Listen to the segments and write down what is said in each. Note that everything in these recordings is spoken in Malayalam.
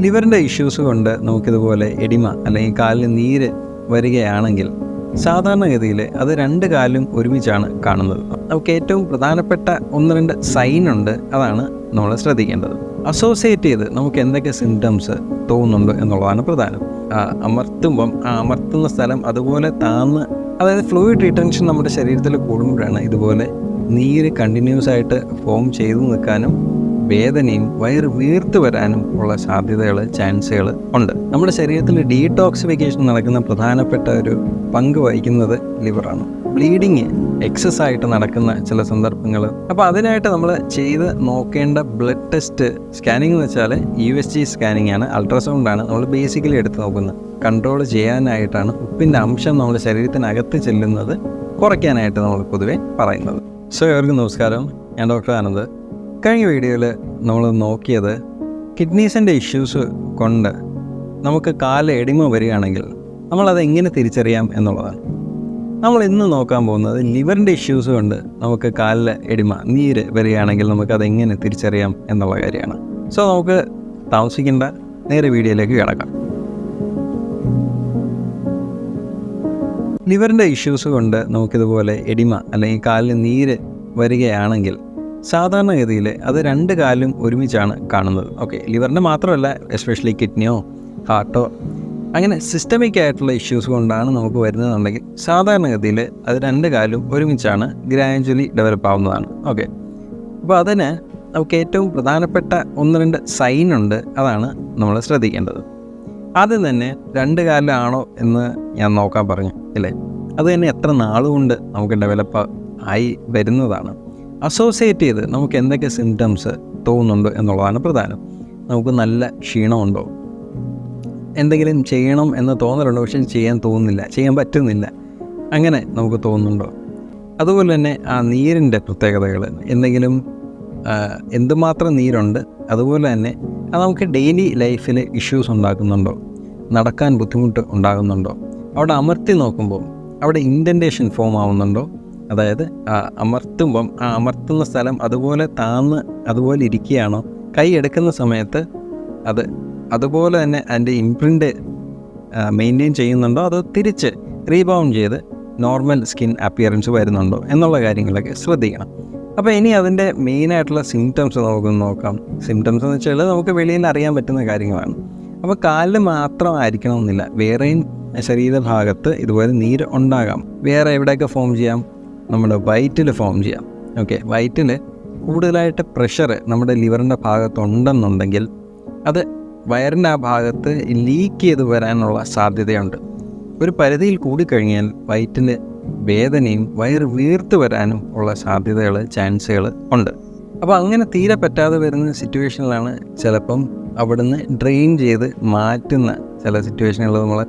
ലിവറിന്റെ ഇഷ്യൂസ് കൊണ്ട് നമുക്കിതുപോലെ എഡിമ അല്ലെങ്കിൽ കാലിൽ നീര് വരികയാണെങ്കിൽ സാധാരണഗതിയിൽ അത് രണ്ട് കാലും ഒരുമിച്ചാണ് കാണുന്നത്. നമുക്ക് ഏറ്റവും പ്രധാനപ്പെട്ട ഒന്ന് രണ്ട് സൈനുണ്ട് അതാണ് നമ്മൾ ശ്രദ്ധിക്കേണ്ടത്. അസോസിയേറ്റ് ചെയ്ത് നമുക്ക് എന്തൊക്കെ സിംറ്റംസ് തോന്നുന്നുണ്ട് എന്നുള്ളതാണ് പ്രധാനം. അമർത്തുമ്പം ആ അമർത്തുന്ന സ്ഥലം അതുപോലെ താന്ന് അതായത് ഫ്ലൂയിഡ് റിട്ടൻഷൻ നമ്മുടെ ശരീരത്തിൽ കൂടുമ്പോഴാണ് ഇതുപോലെ നീര് കണ്ടിന്യൂസ് ആയിട്ട് ഫോം ചെയ്തു നിൽക്കാനും വേദനയും വയറ് വീർത്തു വരാനും ഉള്ള സാധ്യതകൾ ചാൻസുകൾ ഉണ്ട്. നമ്മുടെ ശരീരത്തിൽ ഡീടോക്സിഫിക്കേഷൻ നടക്കുന്ന പ്രധാനപ്പെട്ട ഒരു പങ്ക് വഹിക്കുന്നത് ലിവറാണ്. ബ്ലീഡിങ് എക്സസ് ആയിട്ട് നടക്കുന്ന ചില സന്ദർഭങ്ങൾ അപ്പോൾ അതിനായിട്ട് നമ്മൾ ചെയ്ത് നോക്കേണ്ട ബ്ലഡ് ടെസ്റ്റ് സ്കാനിങ് എന്ന് വെച്ചാൽ യു എസ് ജി സ്കാനിങ് ആണ്. അൾട്രാസൗണ്ട് ആണ്. നമ്മൾ ബേസിക്കലി എടുത്ത് നോക്കുന്നത് കൺട്രോൾ ചെയ്യാനായിട്ടാണ് ഉപ്പിന്റെ അംശം നമ്മുടെ ശരീരത്തിനകത്ത് ചെല്ലുന്നത് കുറയ്ക്കാനായിട്ട് നമ്മൾ പൊതുവെ പറയുന്നത്. സോ എവർക്കും നമസ്കാരം. ഞാൻ ഡോക്ടർ ആനന്ദ്. കഴിഞ്ഞ വീഡിയോയിൽ നമ്മൾ നോക്കിയത് കിഡ്നീസിന്റെ ഇഷ്യൂസ് കൊണ്ട് നമുക്ക് കാൽ എടിമ വരികയാണെങ്കിൽ നമ്മളത് എങ്ങനെ തിരിച്ചറിയാം എന്നുള്ളതാണ്. നമ്മൾ ഇന്ന് നോക്കാൻ പോകുന്നത് ലിവറിന്റെ ഇഷ്യൂസ് കൊണ്ട് നമുക്ക് കാലിലെ എടിമ നീര് വരികയാണെങ്കിൽ നമുക്ക് എങ്ങനെ തിരിച്ചറിയാം എന്നുള്ള കാര്യമാണ്. സോ നമുക്ക് താമസിക്കേണ്ട നേരെ വീഡിയോയിലേക്ക് കിടക്കാം. ലിവറിന്റെ ഇഷ്യൂസ് കൊണ്ട് നമുക്കിതുപോലെ എടിമ അല്ലെങ്കിൽ കാലിൽ നീര് വരികയാണെങ്കിൽ സാധാരണഗതിയിൽ അത് രണ്ട് കാലും ഒരുമിച്ചാണ് കാണുന്നത്. ഓക്കെ ലിവറിന്റെ മാത്രമല്ല എസ്പെഷ്യലി കിഡ്നിയോ ഹാർട്ടോ അങ്ങനെ സിസ്റ്റമിക് ആയിട്ടുള്ള ഇഷ്യൂസ് കൊണ്ടാണ് നമുക്ക് വരുന്നതെന്നുണ്ടെങ്കിൽ സാധാരണഗതിയിൽ അത് രണ്ട് കാലും ഒരുമിച്ചാണ് ഗ്രാജുവലി ഡെവലപ്പ് ആവുന്നതാണ്. ഓക്കെ അപ്പോൾ അതിന് നമുക്ക് ഏറ്റവും പ്രധാനപ്പെട്ട ഒന്ന് രണ്ട് സൈൻ ഉണ്ട് അതാണ് നമ്മൾ ശ്രദ്ധിക്കേണ്ടത്. ആദ്യം തന്നെ രണ്ട് കാലിലാണോ എന്ന് ഞാൻ നോക്കാൻ പറഞ്ഞു അല്ലേ? അത് തന്നെ എത്ര നാളുകൊണ്ട് നമുക്ക് ഡെവലപ്പ് ആയി വരുന്നതാണ്. അസോസിയേറ്റ് ചെയ്ത് നമുക്ക് എന്തൊക്കെ സിംറ്റംസ് തോന്നുന്നുണ്ട് എന്നുള്ളതാണ് പ്രധാനം. നമുക്ക് നല്ല ക്ഷീണമുണ്ടോ? എന്തെങ്കിലും ചെയ്യണം എന്ന് തോന്നലുണ്ടോ? പക്ഷെ ചെയ്യാൻ തോന്നുന്നില്ല ചെയ്യാൻ പറ്റുന്നില്ല. അങ്ങനെ നമുക്ക് തോന്നുന്നുണ്ടോ? അതുപോലെ തന്നെ ആ നീരിന്റെ പ്രത്യേകതകൾ എന്തെങ്കിലും എന്തുമാത്രം നീരുണ്ട്? അതുപോലെ തന്നെ അത് നമുക്ക് ഡെയിലി ലൈഫിൽ ഇഷ്യൂസ് ഉണ്ടാക്കുന്നുണ്ടോ? നടക്കാൻ ബുദ്ധിമുട്ട് ഉണ്ടാകുന്നുണ്ടോ? അവിടെ അമർത്തി നോക്കുമ്പോൾ അവിടെ ഇൻഡന്റേഷൻ ഫോം ആവുന്നുണ്ടോ? അതായത് അമർത്തുമ്പം ആ അമർത്തുന്ന സ്ഥലം അതുപോലെ താന്ന് അതുപോലെ ഇരിക്കുകയാണോ? കൈ എടുക്കുന്ന സമയത്ത് അത് അതുപോലെ തന്നെ അതിന്റെ ഇംപ്രിന്റ് മെയിന്റെയിൻ ചെയ്യുന്നുണ്ടോ? അതോ തിരിച്ച് റീബൗണ്ട് ചെയ്ത് നോർമൽ സ്കിൻ അപ്പിയറൻസ് വരുന്നുണ്ടോ? എന്നുള്ള കാര്യങ്ങളൊക്കെ ശ്രദ്ധിക്കണം. അപ്പോൾ ഇനി അതിന്റെ മെയിനായിട്ടുള്ള സിംറ്റംസ് നമുക്ക് നോക്കാം. സിംറ്റംസ് എന്ന് വെച്ചാൽ നമുക്ക് വെളിയിൽ അറിയാൻ പറ്റുന്ന കാര്യങ്ങളാണ്. അപ്പോൾ കാലിൽ മാത്രമായിരിക്കണമെന്നില്ല. വേറെയും ശരീരഭാഗത്ത് ഇതുപോലെ നീര് ഉണ്ടാകാം. വേറെ എവിടെയൊക്കെ ഫോം ചെയ്യാം? നമ്മുടെ വയറ്റിൽ ഫോം ചെയ്യാം. ഓക്കെ വയറ്റിൽ കൂടുതലായിട്ട് പ്രഷർ നമ്മുടെ ലിവറിന്റെ ഭാഗത്തുണ്ടെന്നുണ്ടെങ്കിൽ അത് വയറിന്റെ ആ ഭാഗത്ത് ലീക്ക് ചെയ്ത് വരാനുള്ള സാധ്യതയുണ്ട്. ഒരു പരിധിയിൽ കൂടിക്കഴിഞ്ഞാൽ വയറ്റിന് വേദനയും വയറ് വീർത്ത് വരാനും ഉള്ള സാധ്യതകൾ ചാൻസുകൾ ഉണ്ട്. അപ്പോൾ അങ്ങനെ തീരെ പറ്റാതെ വരുന്ന സിറ്റുവേഷനിലാണ് ചിലപ്പം അവിടുന്ന് ഡ്രെയിൻ ചെയ്ത് മാറ്റുന്ന ചില സിറ്റുവേഷനുകൾ നമ്മൾ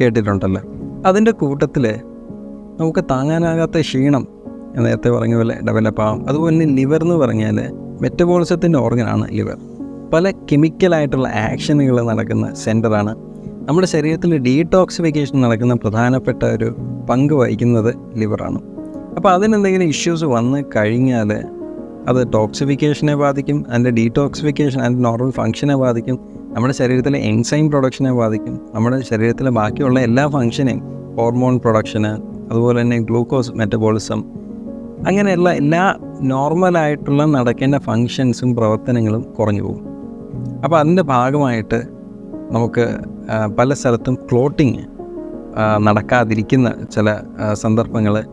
കേട്ടിട്ടുണ്ടല്ലോ. അതിന്റെ കൂട്ടത്തിൽ നമുക്ക് താങ്ങാനാകാത്ത ക്ഷീണം നേരത്തെ പറഞ്ഞ പോലെ ഡെവലപ്പ് ആവും അതുപോലെ തന്നെ ലിവർ എന്ന് പറഞ്ഞാൽ മെറ്റബോളിസത്തിന്റെ ഓർഗനാണ് ലിവർ പല കെമിക്കലായിട്ടുള്ള ആക്ഷനുകൾ നടക്കുന്ന സെന്ററാണ് നമ്മുടെ ശരീരത്തിൽ ഡീടോക്സിഫിക്കേഷൻ നടക്കുന്ന പ്രധാനപ്പെട്ട ഒരു പങ്ക് വഹിക്കുന്നത് ലിവറാണ് അപ്പോൾ അതിനെന്തെങ്കിലും ഇഷ്യൂസ് വന്ന് കഴിഞ്ഞാൽ അത് ടോക്സിഫിക്കേഷനെ ബാധിക്കും അതിന്റെ ഡീടോക്സിഫിക്കേഷൻ അതിന്റെ നോർമൽ ഫങ്ഷനെ ബാധിക്കും നമ്മുടെ ശരീരത്തിലെ എൻസൈം പ്രൊഡക്ഷനെ ബാധിക്കും നമ്മുടെ ശരീരത്തിലെ ബാക്കിയുള്ള എല്ലാ ഫങ്ഷനെയും ഹോർമോൺ പ്രൊഡക്ഷന് അതുപോലെ തന്നെ ഗ്ലൂക്കോസ് മെറ്റബോളിസം അങ്ങനെയുള്ള എല്ലാ നോർമലായിട്ടുള്ള നടക്കേണ്ട ഫങ്ഷൻസും പ്രവർത്തനങ്ങളും കുറഞ്ഞു പോകും. അപ്പോൾ അതിന്റെ ഭാഗമായിട്ട് നമുക്ക് പല സ്ഥലത്തും ക്ലോട്ടിങ് നടക്കാതിരിക്കുന്ന ചില സന്ദർഭങ്ങൾ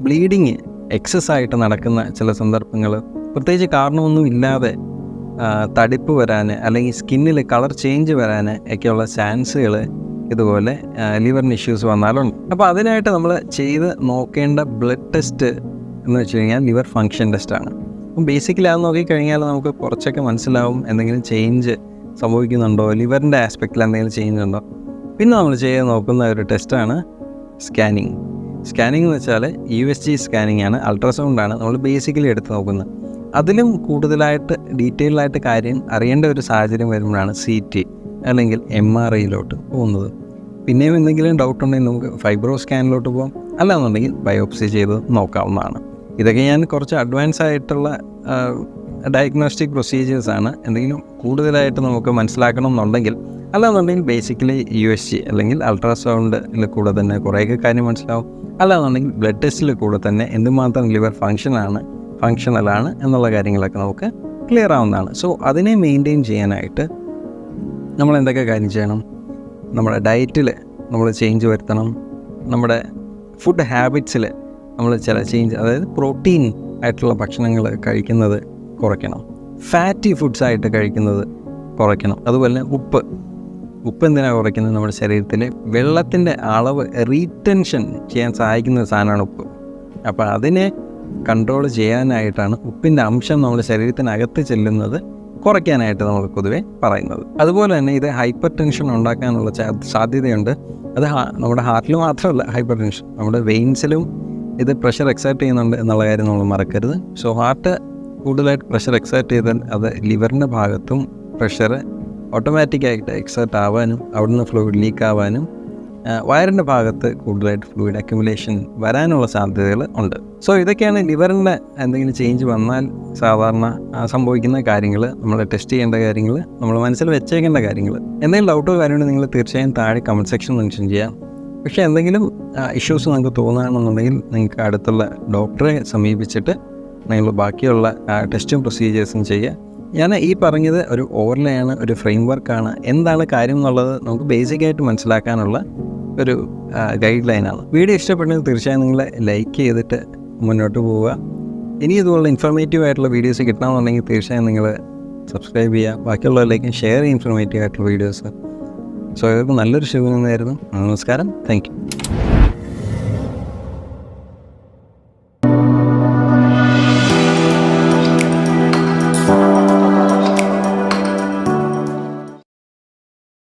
ബ്ലീഡിങ് എക്സസ് ആയിട്ട് നടക്കുന്ന ചില സന്ദർഭങ്ങൾ പ്രത്യേകിച്ച് കാരണമൊന്നും ഇല്ലാതെ തടിപ്പ് വരാൻ അല്ലെങ്കിൽ സ്കിന്നിൽ കളർ ചേഞ്ച് വരാൻ ഒക്കെയുള്ള ചാൻസുകൾ ഇതുപോലെ ലിവറിന് ഇഷ്യൂസ് വന്നാലുണ്ട്. അപ്പോൾ അതിനായിട്ട് നമ്മൾ ചെയ്ത് നോക്കേണ്ട ബ്ലഡ് ടെസ്റ്റ് എന്ന് വെച്ച് കഴിഞ്ഞാൽ ലിവർ ഫങ്ഷൻ ടെസ്റ്റാണ് അപ്പം ബേസിക്കലി അത് നോക്കിക്കഴിഞ്ഞാൽ നമുക്ക് കുറച്ചൊക്കെ മനസ്സിലാവും എന്തെങ്കിലും ചേഞ്ച് സംഭവിക്കുന്നുണ്ടോ ലിവറിന്റെ ആസ്പെക്റ്റിൽ എന്തെങ്കിലും ചേഞ്ച് ഉണ്ടോ. പിന്നെ നമ്മൾ ചെയ്ത് നോക്കുന്ന ഒരു ടെസ്റ്റാണ് സ്കാനിങ് സ്കാനിങ് എന്ന് വെച്ചാൽ യു എസ് ജി സ്കാനിങ് ആണ് അൾട്രാസൗണ്ട് ആണ് നമ്മൾ ബേസിക്കലി എടുത്ത് നോക്കുന്നത്. അതിലും കൂടുതലായിട്ട് ഡീറ്റെയിൽഡായിട്ട് കാര്യം അറിയേണ്ട ഒരു സാഹചര്യം വരുമ്പോഴാണ് സി ടി അല്ലെങ്കിൽ എം ആർ ഐയിലോട്ട് പോകുന്നത്. പിന്നെയും എന്തെങ്കിലും ഡൗട്ട് ഉണ്ടെങ്കിൽ നമുക്ക് ഫൈബ്രോ സ്കാനിലോട്ട് പോകാം. അല്ലാന്നുണ്ടെങ്കിൽ ബയോപ്സി ചെയ്ത് നോക്കാവുന്നതാണ്. ഇതൊക്കെ ഞാൻ കുറച്ച് അഡ്വാൻസ് ആയിട്ടുള്ള ഡയഗ്നോസ്റ്റിക് പ്രൊസീജിയേഴ്സാണ് എന്തെങ്കിലും കൂടുതലായിട്ട് നമുക്ക് മനസ്സിലാക്കണം എന്നുണ്ടെങ്കിൽ അല്ലാന്നുണ്ടെങ്കിൽ ബേസിക്കലി യു എസ് ജി അല്ലെങ്കിൽ അൾട്രാസൗണ്ടിൽ കൂടെ തന്നെ കുറേയൊക്കെ കാര്യം മനസ്സിലാവും. അല്ലാന്നുണ്ടെങ്കിൽ ബ്ലഡ് ടെസ്റ്റിൽ കൂടെ തന്നെ എന്തുമാത്രം ലിവർ ഫങ്ഷനാണ് ഫങ്ഷണലാണ് എന്നുള്ള കാര്യങ്ങളൊക്കെ നമുക്ക് ക്ലിയർ ആവുന്നതാണ്. സോ അതിനെ മെയിന്റെയിൻ ചെയ്യാനായിട്ട് നമ്മൾ എന്തൊക്കെ കാര്യം ചെയ്യണം? നമ്മുടെ ഡയറ്റിൽ നമ്മൾ ചേഞ്ച് വരുത്തണം. നമ്മുടെ ഫുഡ് ഹാബിറ്റ്സിൽ നമ്മൾ ചില ചേഞ്ച് അതായത് പ്രോട്ടീൻ ആയിട്ടുള്ള ഭക്ഷണങ്ങൾ കഴിക്കുന്നത് കുറയ്ക്കണം. ഫാറ്റി ഫുഡ്സ് ആയിട്ട് കഴിക്കുന്നത് കുറയ്ക്കണം. അതുപോലെ തന്നെ ഉപ്പ്. ഉപ്പ് എന്തിനാണ് കുറയ്ക്കുന്നത്? നമ്മുടെ ശരീരത്തിൽ വെള്ളത്തിന്റെ അളവ് റീറ്റെൻഷൻ ചെയ്യാൻ സഹായിക്കുന്ന ഒരു സാധനമാണ് ഉപ്പ്. അപ്പോൾ അതിനെ കൺട്രോൾ ചെയ്യാനായിട്ടാണ് ഉപ്പിന്റെ അംശം നമ്മുടെ ശരീരത്തിനകത്ത് ചെല്ലുന്നത്. കുറയ്ക്കാനായിട്ട് നമുക്ക് പൊതുവേ പറയുന്നത്. അതുപോലെ തന്നെ ഇത് ഹൈപ്പർ ടെൻഷൻ ഉണ്ടാക്കാനുള്ള സാധ്യതയുണ്ട്. അത് നമ്മുടെ ഹാർട്ടിൽ മാത്രമല്ല ഹൈപ്പർ ടെൻഷൻ നമ്മുടെ വെയിൻസിലും ഇത് പ്രഷർ എക്സൈറ്റ് ചെയ്യുന്നുണ്ട് എന്നുള്ള കാര്യം നമ്മൾ മറക്കരുത്. സോ ഹാർട്ട് കൂടുതലായിട്ട് പ്രഷർ എക്സൈറ്റ് ചെയ്താൽ അത് ലിവറിന്റെ ഭാഗത്തും പ്രഷർ ഓട്ടോമാറ്റിക്കായിട്ട് എക്സൈറ്റ് ആവാനും അവിടുന്ന് ഫ്ലൂയിഡ് ലീക്ക് ആവാനും വയറിന്റെ ഭാഗത്ത് കൂടുതലായിട്ട് ഫ്ലൂയിഡ് അക്യുമുലേഷൻ വരാനുള്ള സാധ്യതകൾ ഉണ്ട്. സോ ഇതൊക്കെയാണ് ലിവറിന്റെ എന്തെങ്കിലും ചേഞ്ച് വന്നാൽ സാധാരണ സംഭവിക്കുന്ന കാര്യങ്ങൾ നമ്മൾ ടെസ്റ്റ് ചെയ്യേണ്ട കാര്യങ്ങൾ നമ്മൾ മനസ്സിൽ വെച്ചേക്കേണ്ട കാര്യങ്ങൾ. എന്തെങ്കിലും ഡൗട്ടോ കാര്യമുണ്ടെങ്കിൽ നിങ്ങൾ തീർച്ചയായും താഴെ കമന്റ് സെക്ഷൻ മെൻഷൻ ചെയ്യാം. പക്ഷേ എന്തെങ്കിലും ഇഷ്യൂസ് നിങ്ങൾക്ക് തോന്നുകയാണെന്നുണ്ടെങ്കിൽ നിങ്ങൾക്ക് അടുത്തുള്ള ഡോക്ടറെ സമീപിച്ചിട്ട് നിങ്ങൾ ബാക്കിയുള്ള ടെസ്റ്റും പ്രൊസീജിയേഴ്സും ചെയ്യുക. ഞാൻ ഈ പറഞ്ഞത് ഒരു ഓവർലേ ആണ് ഒരു ഫ്രെയിം വർക്കാണ് എന്താണ് കാര്യം എന്നുള്ളത് നമുക്ക് ബേസിക്കായിട്ട് മനസ്സിലാക്കാനുള്ള ഒരു ഗൈഡ് ലൈനാണ് വീഡിയോ ഇഷ്ടപ്പെട്ടെങ്കിൽ തീർച്ചയായും നിങ്ങൾ ലൈക്ക് ചെയ്തിട്ട് മുന്നോട്ട് പോവുക. ഇനി ഇതുപോലുള്ള ഇൻഫോർമേറ്റീവ് ആയിട്ടുള്ള വീഡിയോസ് കിട്ടണമെന്നുണ്ടെങ്കിൽ തീർച്ചയായും നിങ്ങൾ സബ്സ്ക്രൈബ് ചെയ്യുക. ബാക്കിയുള്ളവരിലേക്ക് ഷെയർ ചെയ്യുക ഇൻഫോർമേറ്റീവ് ആയിട്ടുള്ള വീഡിയോസ് സോ ഇതൊക്കെ നല്ലൊരു ശുഭനായിരുന്നു നമസ്കാരം. Thank you